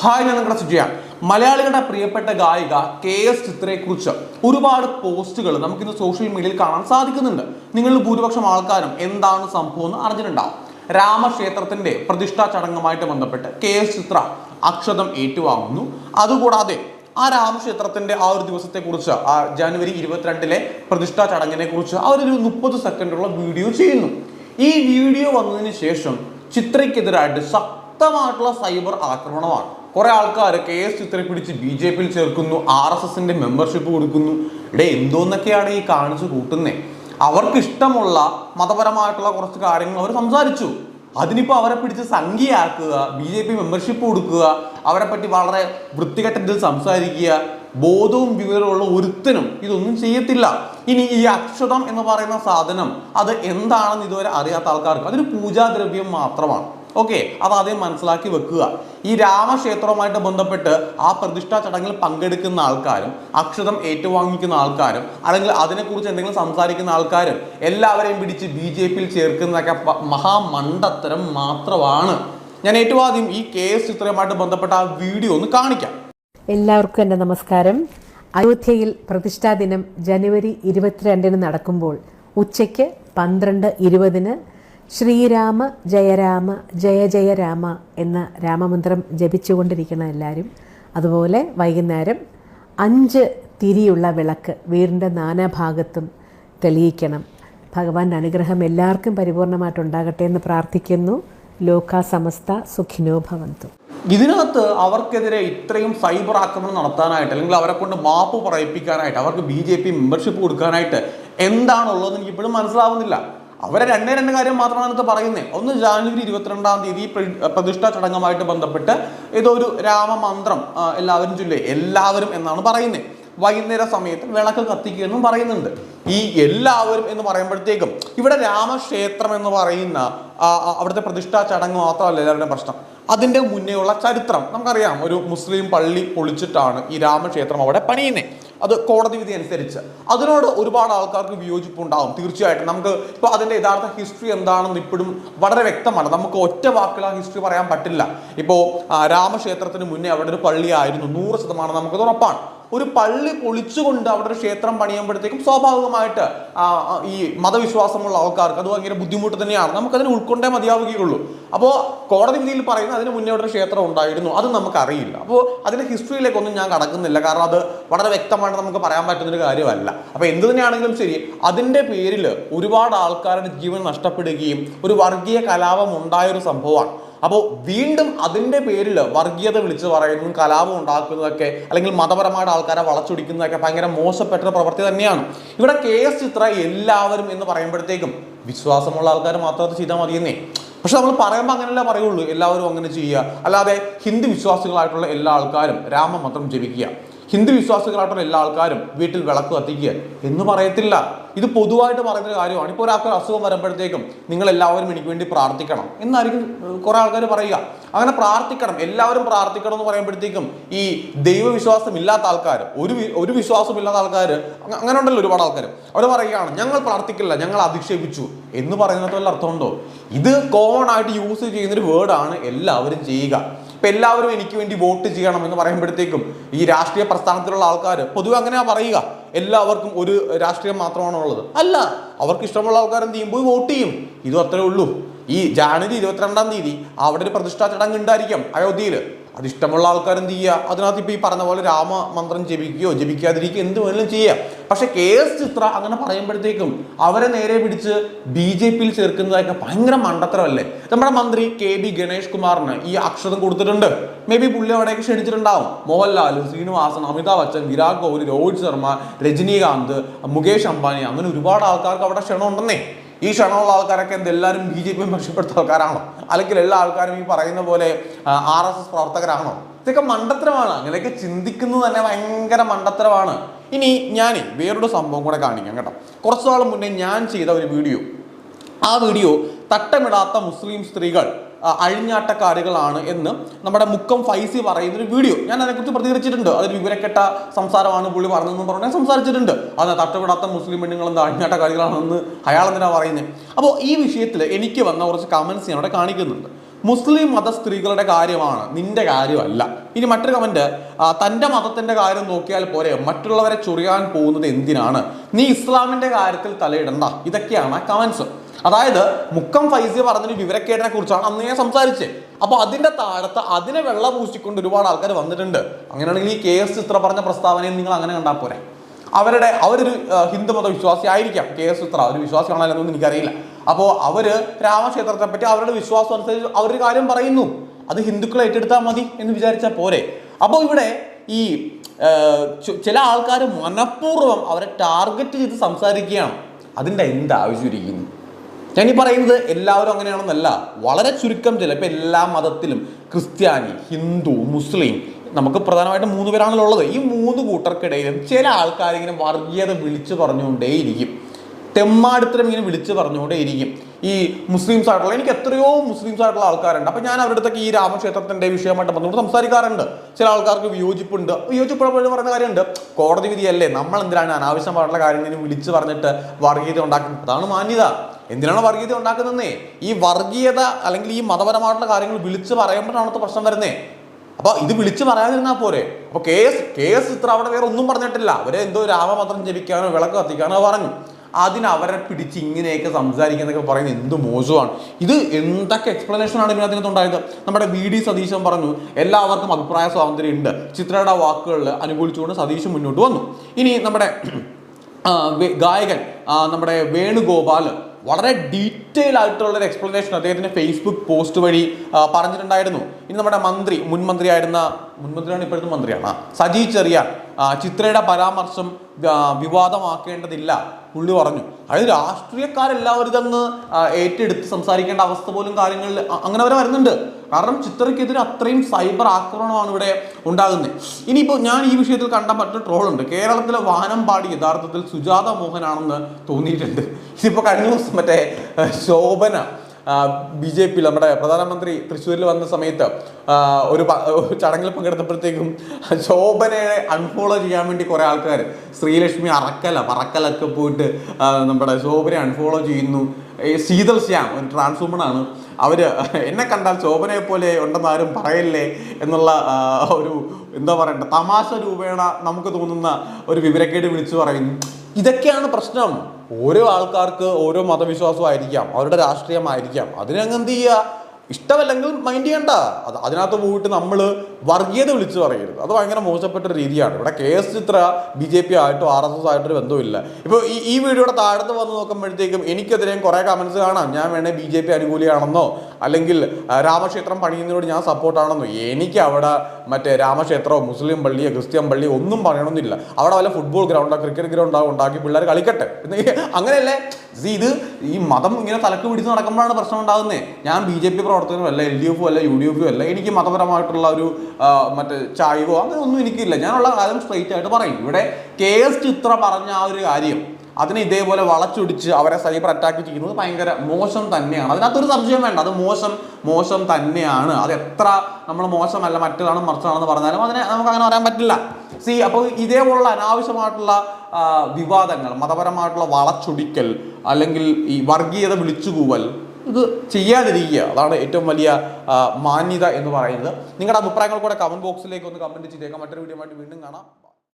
Hi ഞാൻ നിങ്ങളുടെ സുജയാണ് മലയാളികളുടെ പ്രിയപ്പെട്ട ഗായിക കെ എസ് ചിത്രയെക്കുറിച്ച് ഒരുപാട് പോസ്റ്റുകൾ നമുക്കിന്ന് സോഷ്യൽ മീഡിയയിൽ കാണാൻ സാധിക്കുന്നുണ്ട്. നിങ്ങളിൽ ഭൂരിപക്ഷം ആൾക്കാരും എന്താണ് സംഭവം എന്ന് അറിഞ്ഞിട്ടുണ്ടാവും. രാമക്ഷേത്രത്തിന്റെ പ്രതിഷ്ഠാ ചടങ്ങുമായിട്ട് ബന്ധപ്പെട്ട് കെ എസ് ചിത്ര അക്ഷതം ഏറ്റുവാങ്ങുന്നു. അതുകൂടാതെ ആ രാമക്ഷേത്രത്തിന്റെ ആ ഒരു ദിവസത്തെക്കുറിച്ച് ആ ജനുവരി ഇരുപത്തിരണ്ടിലെ പ്രതിഷ്ഠാ ചടങ്ങിനെ കുറിച്ച് അവരൊരു മുപ്പത് സെക്കൻഡുള്ള വീഡിയോ ചെയ്യുന്നു. ഈ വീഡിയോ വന്നതിന് ശേഷം ചിത്രയ്ക്കെതിരായിട്ട് ശക്തമായിട്ടുള്ള സൈബർ ആക്രമണമാണ്. കുറെ ആൾക്കാർ കെ എസ് ചിത്രയെ പിടിച്ച് ബി ജെ പിയിൽ ചേർക്കുന്നു ആർ എസ് എസിന്റെ മെമ്പർഷിപ്പ് കൊടുക്കുന്നു. ഇവിടെ എന്തോന്നൊക്കെയാണ് ഈ കാണിച്ചു കൂട്ടുന്നത് അവർക്ക് ഇഷ്ടമുള്ള മതപരമായിട്ടുള്ള കുറച്ച് കാര്യങ്ങൾ അവർ സംസാരിച്ചു. അതിനിപ്പോൾ അവരെ പിടിച്ച് സംഖ്യയാക്കുക ബി ജെ പി മെമ്പർഷിപ്പ് കൊടുക്കുക അവരെ പറ്റി വളരെ വൃത്തികെട്ടത്തിൽ സംസാരിക്കുക ബോധവും വിവരമുള്ള ഒരുത്തനും ഇതൊന്നും ചെയ്യത്തില്ല. ഇനി ഈ അക്ഷതം എന്ന് പറയുന്ന സാധനം അത് എന്താണെന്ന് ഇതുവരെ അറിയാത്ത ആൾക്കാർക്ക് അതൊരു പൂജാദ്രവ്യം മാത്രമാണ്. ഓക്കെ അത് ആദ്യം മനസ്സിലാക്കി വെക്കുക. ഈ രാമക്ഷേത്രവുമായിട്ട് ബന്ധപ്പെട്ട് ആ പ്രതിഷ്ഠാ ചടങ്ങിൽ പങ്കെടുക്കുന്ന ആൾക്കാരും അക്ഷതം ഏറ്റുവാങ്ങിക്കുന്ന ആൾക്കാരും അല്ലെങ്കിൽ അതിനെക്കുറിച്ച് എന്തെങ്കിലും സംസാരിക്കുന്ന ആൾക്കാരും എല്ലാവരെയും പിടിച്ച് ബി ജെ പിയിൽ ചേർക്കുന്നതൊക്കെ മഹാമണ്ടത്തരം മാത്രമാണ്. ഞാൻ ഏറ്റവും ആദ്യം ഈ കെ എസ് ചിത്രയുമായിട്ട് ബന്ധപ്പെട്ട ആ വീഡിയോ ഒന്ന് കാണിക്കാം. എല്ലാവർക്കും എന്റെ നമസ്കാരം. അയോധ്യയിൽ പ്രതിഷ്ഠാ ദിനം ജനുവരി ഇരുപത്തിരണ്ടിന് നടക്കുമ്പോൾ ഉച്ചയ്ക്ക് പന്ത്രണ്ട് ഇരുപതിന് ശ്രീരാമ ജയരാമ ജയ ജയ രാമ എന്ന രാമമന്ത്രം ജപിച്ചുകൊണ്ടിരിക്കണം എല്ലാവരും അതുപോലെ വൈകുന്നേരം അഞ്ച് തിരിയുള്ള വിളക്ക് വീടിന്റെ നാനാഭാഗത്തും തെളിയിക്കണം. ഭഗവാന്റെ അനുഗ്രഹം എല്ലാവർക്കും പരിപൂർണമായിട്ടുണ്ടാകട്ടെ എന്ന് പ്രാർത്ഥിക്കുന്നു. ലോക സമസ്ത സുഖിനോ ഭവന്തു. ഇതിനകത്ത് അവർക്കെതിരെ ഇത്രയും സൈബർ ആക്രമണം നടത്താനായിട്ട് അല്ലെങ്കിൽ അവരെ കൊണ്ട് മാപ്പ് പറയിപ്പിക്കാനായിട്ട് അവർക്ക് ബി ജെ പി മെമ്പർഷിപ്പ് കൊടുക്കാനായിട്ട് എന്താണുള്ളതെന്ന് എനിക്ക് ഇപ്പോഴും മനസ്സിലാവുന്നില്ല. അവരെ രണ്ടേ രണ്ട് കാര്യം മാത്രമാണ് ഇത് പറയുന്നത് ഒന്ന് ജാനുവരി ഇരുപത്തിരണ്ടാം തീയതി പ്ര- പ്രതിഷ്ഠാ ചടങ്ങുമായിട്ട് ബന്ധപ്പെട്ട് ഇതൊരു രാമമന്ത്രം എല്ലാവരും ചൊല്ലേ എല്ലാവരും എന്നാണ് പറയുന്നത് വൈകുന്നേര സമയത്ത് വിളക്ക് കത്തിക്കുമെന്നും പറയുന്നുണ്ട്. ഈ എല്ലാവരും എന്ന് പറയുമ്പോഴത്തേക്കും ഇവിടെ രാമക്ഷേത്രം എന്ന് പറയുന്ന അവിടുത്തെ പ്രതിഷ്ഠാ ചടങ്ങ് മാത്രമല്ല എല്ലാവരുടെയും പ്രശ്നം. അതിന്റെ മുന്നേയുള്ള ചരിത്രം. നമുക്കറിയാം ഒരു മുസ്ലിം പള്ളി പൊളിച്ചിട്ടാണ് ഈ രാമക്ഷേത്രം അവിടെ പണിയുന്നത് അത് കോടതി വിധി അനുസരിച്ച്. അതിനോട് ഒരുപാട് ആൾക്കാർക്ക് വിയോജിപ്പുണ്ടാകും തീർച്ചയായിട്ടും. നമുക്ക് ഇപ്പോൾ അതിന്റെ യഥാർത്ഥ ഹിസ്റ്ററി എന്താണെന്ന് ഇപ്പോഴും വളരെ വ്യക്തമാണ്. നമുക്ക് ഒറ്റ വാക്കിൽ ആ ഹിസ്റ്ററി പറയാൻ പറ്റില്ല. ഇപ്പോൾ രാമക്ഷേത്രത്തിന് മുന്നേ അവിടെ ഒരു പള്ളിയായിരുന്നു. നൂറ് ശതമാനം നമുക്കത് ഉറപ്പാണ്. ഒരു പള്ളി പൊളിച്ചുകൊണ്ട് അവിടെ ഒരു ക്ഷേത്രം പണിയുമ്പോഴത്തേക്കും സ്വാഭാവികമായിട്ട് ഈ മതവിശ്വാസമുള്ള ആൾക്കാർക്ക് അത് ഭയങ്കര ബുദ്ധിമുട്ട് തന്നെയാണ്. നമുക്കതിനെ ഉൾക്കൊണ്ടേ മതിയാവുകയുള്ളൂ. അപ്പോൾ കോടതി വിധിയിൽ പറയുന്ന അതിന് മുന്നേ ഒരു ക്ഷേത്രം ഉണ്ടായിരുന്നു. അത് നമുക്കറിയില്ല. അപ്പോൾ അതിന്റെ ഹിസ്റ്ററിയിലേക്കൊന്നും ഞാൻ കടക്കുന്നില്ല. കാരണം അത് വളരെ വ്യക്തമായിട്ട് നമുക്ക് പറയാൻ പറ്റുന്നൊരു കാര്യമല്ല. അപ്പോൾ എന്ത് തന്നെയാണെങ്കിലും ശരി അതിന്റെ പേരിൽ ഒരുപാട് ആൾക്കാരുടെ ജീവൻ നഷ്ടപ്പെടുകയും ഒരു വർഗീയ കലാപം ഉണ്ടായ ഒരു സംഭവമാണ്. അപ്പോൾ വീണ്ടും അതിന്റെ പേരിൽ വർഗീയത വിളിച്ച് പറയുന്നതും കലാപം ഉണ്ടാക്കുന്നതൊക്കെ അല്ലെങ്കിൽ മതപരമായിട്ട് ആൾക്കാരെ വളച്ചൊടിക്കുന്നതൊക്കെ ഭയങ്കര മോശപ്പെട്ട പ്രവൃത്തി തന്നെയാണ്. ഇവിടെ കെ എസ് ചിത്ര എല്ലാവരും എന്ന് പറയുമ്പോഴത്തേക്കും വിശ്വാസമുള്ള ആൾക്കാർ മാത്രം അത് ചെയ്താൽ മതിയെന്നേ. പക്ഷെ നമ്മൾ പറയുമ്പോൾ അങ്ങനെയല്ല പറയുള്ളൂ. എല്ലാവരും അങ്ങനെ ചെയ്യുക. അല്ലാതെ ഹിന്ദു വിശ്വാസികളായിട്ടുള്ള എല്ലാ ആൾക്കാരും രാമമന്ത്രം ജപിക്കുക. ഹിന്ദു വിശ്വാസികളായിട്ടുള്ള എല്ലാ ആൾക്കാരും വീട്ടിൽ വിളക്ക് കത്തിക്കുക എന്ന് പറയത്തില്ല. ഇത് പൊതുവായിട്ട് പറയുന്ന കാര്യമാണ്. ഇപ്പോൾ ഒരാൾക്ക് ഒരു അസുഖം വരുമ്പോഴത്തേക്കും നിങ്ങൾ എല്ലാവരും എനിക്ക് വേണ്ടി പ്രാർത്ഥിക്കണം എന്നായിരിക്കും കുറെ ആൾക്കാർ പറയുക. അങ്ങനെ പ്രാർത്ഥിക്കണം. എല്ലാവരും പ്രാർത്ഥിക്കണം എന്ന് പറയുമ്പോഴത്തേക്കും ഈ ദൈവവിശ്വാസം ഇല്ലാത്ത ആൾക്കാർ ഒരു ഒരു വിശ്വാസം ഇല്ലാത്ത ആൾക്കാർ അങ്ങനെ ഉണ്ടല്ലോ ഒരുപാട് ആൾക്കാർ അവർ പറയുകയാണ് ഞങ്ങൾ പ്രാർത്ഥിക്കില്ല ഞങ്ങൾ അധിക്ഷേപിച്ചു. എന്ന് പറയുന്നത് അർത്ഥമുണ്ടോ? ഇത് കോമൺ ആയിട്ട് യൂസ് ചെയ്യുന്നൊരു വേർഡാണ് എല്ലാവരും ചെയ്യുക. ഇപ്പൊ എല്ലാവരും എനിക്ക് വേണ്ടി വോട്ട് ചെയ്യണം എന്ന് പറയുമ്പോഴത്തേക്കും ഈ രാഷ്ട്രീയ പ്രസ്ഥാനത്തിലുള്ള ആൾക്കാർ പൊതുവെ അങ്ങനെയാ പറയുക. എല്ലാവർക്കും ഒരു രാഷ്ട്രീയം മാത്രമാണോ ഉള്ളത് അല്ല അവർക്ക് ഇഷ്ടമുള്ള ആൾക്കാർ എന്ത് ചെയ്യും? പോയി വോട്ട് ചെയ്യും. ഇതും അത്രേ ഉള്ളൂ. ഈ ജാനുവരി ഇരുപത്തിരണ്ടാം തീയതി അവിടെ ഒരു പ്രതിഷ്ഠാ ചടങ്ങ് ഉണ്ടായിരിക്കും അയോധ്യയിൽ അത് ഇഷ്ടമുള്ള ആൾക്കാർ എന്ത് ചെയ്യുക അതിനകത്ത് ഇപ്പോൾ ഈ പറഞ്ഞ പോലെ രാമമന്ത്രം ജപിക്കുകയോ ജപിക്കാതിരിക്കുകയോ എന്ത് വേണമെങ്കിലും ചെയ്യാം. പക്ഷെ കെ എസ് ചിത്ര അങ്ങനെ പറയുമ്പോഴത്തേക്കും അവരെ നേരെ പിടിച്ച് ബി ജെ പിയിൽ ചേർക്കുന്നതൊക്കെ ഭയങ്കര മണ്ടത്തരമല്ലേ? നമ്മുടെ മന്ത്രി കെ ബി ഗണേഷ് കുമാറിന് ഈ അക്ഷരം കൊടുത്തിട്ടുണ്ട്. മേ ബി പുള്ളി അവിടേക്ക് ക്ഷണിച്ചിട്ടുണ്ടാവും. മോഹൻലാൽ ശ്രീനിവാസൻ അമിതാഭ് ബച്ചൻ വിരാട് കോഹ്ലി രോഹിത് ശർമ്മ രജനീകാന്ത് മുകേഷ് അംബാനി അങ്ങനെ ഒരുപാട് ആൾക്കാർക്ക് അവിടെ ക്ഷണം ഉണ്ടെന്നേ. ഈ ക്ഷണമുള്ള ആൾക്കാരൊക്കെ എന്തെല്ലാവരും ബി ജെ പി മെമ്പർഷിപ്പെടുത്ത ആൾക്കാരാണോ അല്ലെങ്കിൽ എല്ലാ ആൾക്കാരും ഈ പറയുന്ന പോലെ ആർ എസ് എസ് പ്രവർത്തകരാണോ? ഇതൊക്കെ മണ്ടത്തരമാണ്. അങ്ങനെയൊക്കെ ചിന്തിക്കുന്നത് തന്നെ ഭയങ്കര മണ്ടത്തരമാണ്. ഇനി ഞാൻ വേറൊരു സംഭവം കൂടെ കാണിക്കാം കേട്ടോ. കുറച്ചു നാൾ മുന്നേ ഞാൻ ചെയ്ത ഒരു വീഡിയോ ആ വീഡിയോ തട്ടമിടാത്ത മുസ്ലിം സ്ത്രീകൾ അഴിഞ്ഞാട്ടക്കാരികളാണ് എന്ന് നമ്മുടെ മുക്കം ഫൈസി പറയുന്ന ഒരു വീഡിയോ. ഞാൻ അതിനെക്കുറിച്ച് പ്രതികരിച്ചിട്ടുണ്ട്. അതൊരു വിവരക്കെട്ട സംസാരമാണ് പുള്ളി പറഞ്ഞതെന്ന് പറഞ്ഞാൽ സംസാരിച്ചിട്ടുണ്ട്. അത് തട്ടപ്പെടാത്ത മുസ്ലിം പെണ്ണുങ്ങൾ എന്താ അഴിഞ്ഞാട്ടക്കാരികളാണെന്ന് അയാൾ എന്തിനാണ് പറയുന്നത് അപ്പോൾ ഈ വിഷയത്തിൽ എനിക്ക് വന്ന കുറച്ച് കമൻസ് ഞാൻ അവിടെ കാണിക്കുന്നുണ്ട്. മുസ്ലിം മത സ്ത്രീകളുടെ കാര്യമാണ് നിന്റെ കാര്യമല്ല. ഇനി മറ്റൊരു കമന്റ് തന്റെ മതത്തിന്റെ കാര്യം നോക്കിയാൽ പോരെ മറ്റുള്ളവരെ ചൊറിയാൻ പോകുന്നത് എന്തിനാണ്? നീ ഇസ്ലാമിന്റെ കാര്യത്തിൽ തലയിടണ്ട. ഇതൊക്കെയാണ് കമന്റ്സ് അതായത് മുക്കം ഫൈസി പറഞ്ഞൊരു വിവരക്കേടിനെ കുറിച്ചാണ് അന്ന് ഞാൻ സംസാരിച്ചത് അപ്പൊ അതിന്റെ താഴത്ത് അതിനെ വെള്ളം പൂശിക്കൊണ്ട് ഒരുപാട് ആൾക്കാർ വന്നിട്ടുണ്ട്. അങ്ങനെയാണെങ്കിൽ ഈ കെ എസ് ചിത്ര പറഞ്ഞ പ്രസ്താവനയും നിങ്ങൾ അങ്ങനെ കണ്ടാൽ പോരെ. അവരുടെ അവരൊരു ആ, ഹിന്ദു മത വിശ്വാസി ആയിരിക്കാം കെ എസ് ചിത്ര. ഒരു വിശ്വാസിയാണോ എന്നൊന്നും എനിക്കറിയില്ല. അപ്പോൾ അവർ രാമക്ഷേത്രത്തെ പറ്റി അവരുടെ വിശ്വാസം അനുസരിച്ച് അവരൊരു കാര്യം പറയുന്നു. അത് ഹിന്ദുക്കൾ ഏറ്റെടുത്താൽ മതി എന്ന് വിചാരിച്ചാൽ പോരെ. അപ്പോൾ ഇവിടെ ഈ ചില ആൾക്കാർ മനഃപൂർവം അവരെ ടാർഗറ്റ് ചെയ്ത് സംസാരിക്കുകയാണ്. അതിന്റെ എന്ത് ആവശ്യമിരിക്കുന്നു ഞാൻ പറയുന്നത് എല്ലാവരും അങ്ങനെയാണെന്നല്ല. വളരെ ചുരുക്കം ചില ഇപ്പം എല്ലാ മതത്തിലും ക്രിസ്ത്യാനി ഹിന്ദു മുസ്ലിം നമുക്ക് പ്രധാനമായിട്ടും മൂന്ന് പേരാണല്ലോ ഉള്ളത്. ഈ മൂന്ന് കൂട്ടർക്കിടയിലും ചില ആൾക്കാരിങ്ങനെ വർഗീയത വിളിച്ചു പറഞ്ഞുകൊണ്ടേയിരിക്കും. തെമ്മാടിത്തരം ഇങ്ങനെ വിളിച്ച് പറഞ്ഞുകൊണ്ടേ ഇരിക്കും ഈ മുസ്ലിംസ് ആയിട്ടുള്ള എനിക്ക് എത്രയോ മുസ്ലിംസ് ആയിട്ടുള്ള ആൾക്കാരുണ്ട്. അപ്പം ഞാൻ അവരുടെ അടുത്തൊക്കെ ഈ രാമക്ഷേത്രത്തിന്റെ വിഷയമായിട്ട് ബന്ധപ്പെട്ട് സംസാരിക്കാറുണ്ട്. ചില ആൾക്കാർക്ക് വിയോജിപ്പുണ്ട്. വിയോജിപ്പുള്ളപ്പോഴും പറയുന്ന കാര്യമുണ്ട്. കോടതി വിധിയല്ലേ? നമ്മൾ എന്തിനാണ് അനാവശ്യമായിട്ടുള്ള കാര്യങ്ങൾ വിളിച്ചു പറഞ്ഞിട്ട് വർഗീയത ഉണ്ടാക്കുന്നത്? അതാണ് മാന്യത. എന്തിനാണ് വർഗീയത ഉണ്ടാക്കുന്നതെന്നേ? ഈ വർഗീയത അല്ലെങ്കിൽ ഈ മതപരമായിട്ടുള്ള കാര്യങ്ങൾ വിളിച്ച് പറയുമ്പോഴാണ് അടുത്ത പ്രശ്നം വരുന്നേ. അപ്പൊ ഇത് വിളിച്ച് പറയാതിരുന്നാൽ പോരെ. അപ്പൊ കേസ് കേസ് ഇത്ര അവിടെ വേറെ ഒന്നും പറഞ്ഞിട്ടില്ല. അവരെ എന്തോ രാമമന്ത്രം ജപിക്കാനോ വിളക്ക് കത്തിക്കാനോ പറഞ്ഞു. അതിന് അവരെ പിടിച്ച് ഇങ്ങനെയൊക്കെ സംസാരിക്കുന്നൊക്കെ പറയുന്നത് എന്ത് മോശമാണ്. ഇത് എന്തൊക്കെ എക്സ്പ്ലനേഷനാണ് ഇതിനകത്ത് ഉണ്ടായത്? നമ്മുടെ വി ഡി സതീശൻ പറഞ്ഞു എല്ലാവർക്കും അഭിപ്രായ സ്വാതന്ത്ര്യം ഉണ്ട്. ചിത്രയുടെ വാക്കുകളിൽ അനുകൂലിച്ചുകൊണ്ട് സതീശൻ മുന്നോട്ട് വന്നു. ഇനി നമ്മുടെ ഗായകൻ നമ്മുടെ വേണുഗോപാൽ വളരെ ഡീറ്റെയിൽ ആയിട്ടുള്ള ഒരു എക്സ്പ്ലനേഷൻ അദ്ദേഹത്തിന്റെ ഫേസ്ബുക്ക് പോസ്റ്റ് വഴി പറഞ്ഞിട്ടുണ്ടായിരുന്നു. ഇനി നമ്മുടെ മന്ത്രി മുൻ മന്ത്രിയായിരുന്ന മുൻ മന്ത്രിയാണ് ഇപ്പോഴത്തെ മന്ത്രിയാണ്. സജി ചെറിയാൻ ചിത്രയുടെ പരാമർശം വിവാദമാക്കേണ്ടതില്ല. പുള്ളി പറഞ്ഞു. അതായത് രാഷ്ട്രീയക്കാരെല്ലാവരും ഇതങ്ങ് ഏറ്റെടുത്ത് സംസാരിക്കേണ്ട അവസ്ഥ പോലും കാര്യങ്ങളിൽ അങ്ങനെ വരെ വരുന്നുണ്ട്. കാരണം ചിത്രയ്ക്കെതിരെ അത്രയും സൈബർ ആക്രമണമാണ് ഇവിടെ ഉണ്ടാകുന്നത്. ഇനിയിപ്പോൾ ഞാൻ ഈ വിഷയത്തിൽ കണ്ട മറ്റൊരു ട്രോളുണ്ട്. കേരളത്തിലെ വാനമ്പാടി യഥാർത്ഥത്തിൽ സുജാത മോഹനാണെന്ന് തോന്നിയിട്ടുണ്ട്. ഇതിപ്പോൾ കഴിഞ്ഞ ദിവസം മറ്റേ ശോഭന ബി ജെ പി നമ്മുടെ പ്രധാനമന്ത്രി തൃശ്ശൂരിൽ വന്ന സമയത്ത് ഒരു ചടങ്ങിൽ പങ്കെടുത്തപ്പോഴത്തേക്കും ശോഭനയെ അൺഫോളോ ചെയ്യാൻ വേണ്ടി കുറേ ആൾക്കാർ ശ്രീലക്ഷ്മി അറക്കല പറക്കലൊക്കെ പോയിട്ട് നമ്മുടെ ശോഭനയെ അൺഫോളോ ചെയ്യുന്നു. ശീതൽ ശ്യാം ഒരു ട്രാൻസ്വുമൺ ആണ് അവർ എന്നെ കണ്ടാൽ ശോഭനയെ പോലെ ഉണ്ടെന്ന് ആരും പറയല്ലേ എന്നുള്ള ഒരു എന്താ പറയണ്ട തമാശ രൂപേണ നമുക്ക് തോന്നുന്ന ഒരു വിവരക്കേട് വിളിച്ചു പറയുന്നു. ഇതൊക്കെയാണ് പ്രശ്നം. ഓരോ ആൾക്കാർക്ക് ഓരോ മതവിശ്വാസമായിരിക്കാം അവരുടെ രാഷ്ട്രീയമായിരിക്കാം. അതിനങ്ങ് എന്ത് ചെയ്യുക ഇഷ്ടമല്ലെങ്കിൽ മൈൻഡ് ചെയ്യണ്ട. അത് അതിനകത്ത് പോയിട്ട് നമ്മൾ വർഗീയത വിളിച്ചു പറയരുത്. അത് ഭയങ്കര മോശപ്പെട്ട രീതിയാണ്. ഇവിടെ K S Chithra B J P ആയിട്ടോ ആർ എസ് എസ് ആയിട്ടൊരു ബന്ധമില്ല ഇപ്പോൾ ഈ ഈ വീഡിയോയുടെ താഴത്ത് വന്ന് നോക്കുമ്പോഴത്തേക്കും എനിക്കെതിരെയും കുറേ കമൻസ് കാണാം. ഞാൻ വേണേൽ ബി ജെ പി അനുകൂലിയാണെന്നോ അല്ലെങ്കിൽ രാമക്ഷേത്രം പണിയുന്നതിനോട് ഞാൻ സപ്പോർട്ടാണെന്നോ. എനിക്ക് അവിടെ മറ്റേ രാമക്ഷേത്രമോ മുസ്ലിം പള്ളിയോ ക്രിസ്ത്യൻ പള്ളിയോ ഒന്നും പറയണമെന്നില്ല. അവിടെ വല്ല ഫുട്ബോൾ ഗ്രൗണ്ടോ ക്രിക്കറ്റ് ഗ്രൗണ്ടോ ഉണ്ടാക്കി പിള്ളേർ കളിക്കട്ടെ. അങ്ങനെയല്ലേ? ഇത് ഈ മതം ഇങ്ങനെ തലക്ക് പിടിച്ച് നടക്കുമ്പോഴാണ് പ്രശ്നം ഉണ്ടാകുന്നത് ഞാൻ ബി ജെ പി പ്രവർത്തകനും അല്ല എൽ ഡി എഫും അല്ല യു ഡി എഫും അല്ല എനിക്ക് മതപരമായിട്ടുള്ള ഒരു മറ്റേ ചായ്വോ അങ്ങനെ ഒന്നും എനിക്കില്ല. ഞാനുള്ള കാര്യം സ്ട്രെയിറ്റ് ആയിട്ട് പറയും. ഇവിടെ കെ എസ് ചിത്ര പറഞ്ഞ ആ ഒരു കാര്യം അതിനെ ഇതേപോലെ വളച്ചൊടിച്ച് അവരെ സൈബർ അറ്റാക്ക് ചെയ്യുന്നത് ഭയങ്കര മോശം തന്നെയാണ്. അതിനകത്തൊരു സംശയം വേണ്ട. അത് മോശം മോശം തന്നെയാണ്. അത് എത്ര നമ്മൾ മോശമല്ല മറ്റേതാണ് മറിച്ചാണെന്ന് പറഞ്ഞാലും അതിനെ നമുക്ക് അങ്ങനെ പറയാൻ പറ്റില്ല. സി അപ്പോൾ ഇതേപോലുള്ള അനാവശ്യമായിട്ടുള്ള വിവാദങ്ങൾ മതപരമായിട്ടുള്ള വളച്ചൊടിക്കൽ അല്ലെങ്കിൽ ഈ വർഗീയത വിളിച്ചുകൂവൽ ഇത് ചെയ്യാതിരിക്കുക. അതാണ് ഏറ്റവും വലിയ മാന്യത എന്ന് പറയുന്നത്. നിങ്ങളുടെ അഭിപ്രായങ്ങൾ കൂടെ കമന്റ് ബോക്സിലേക്ക് ഒന്ന് കമന്റ് ചെയ്തേക്കാം. മറ്റൊരു വീഡിയോ ആയിട്ട് വീണ്ടും കാണാം.